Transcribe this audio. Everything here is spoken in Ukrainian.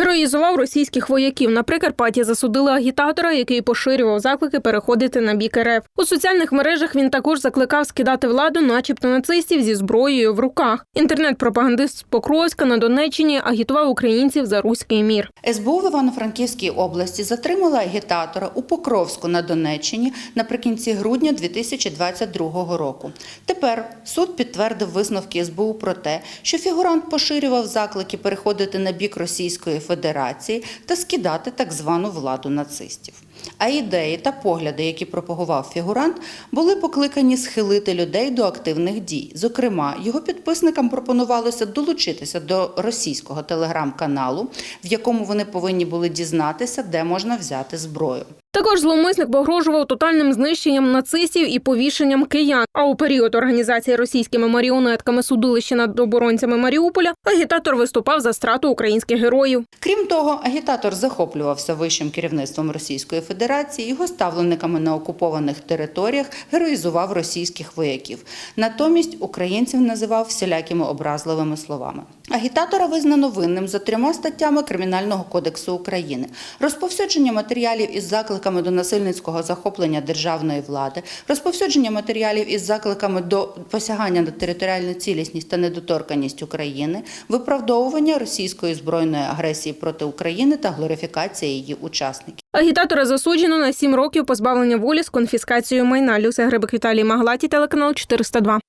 Героїзував російських вояків. На Прикарпатті засудили агітатора, який поширював заклики переходити на бік РФ. У соціальних мережах він також закликав скидати владу, начебто нацистів зі зброєю в руках. Інтернет-пропагандист з Покровська на Донеччині агітував українців за руський мір. СБУ в Івано-Франківській області затримала агітатора у Покровську на Донеччині наприкінці грудня 2022 року. Тепер суд підтвердив висновки СБУ про те, що фігурант поширював заклики переходити на бік Російської Федерації та скидати так звану владу нацистів. А ідеї та погляди, які пропагував фігурант, були покликані схилити людей до активних дій. Зокрема, його підписникам пропонувалося долучитися до російського телеграм-каналу, в якому вони повинні були дізнатися, де можна взяти зброю. Також зловмисник погрожував тотальним знищенням нацистів і повішенням киян. А у період організації російськими маріонетками судилища над оборонцями Маріуполя агітатор виступав за страту українських героїв. Крім того, агітатор захоплювався вищим керівництвом Російської Федерації, його ставленниками на окупованих територіях, героїзував російських вояків. Натомість українців називав всілякими образливими словами. Агітатора визнано винним за трьома статтями Кримінального кодексу України: розповсюдження матеріалів із закликами до насильницького захоплення державної влади, розповсюдження матеріалів із закликами до посягання на територіальну цілісність та недоторканність України, виправдовування російської збройної агресії проти України та глорифікація її учасників. Агітатора засуджено на сім років позбавлення волі з конфіскацією майна. Люся Грибик Віталій Маглаті, телеканал 402.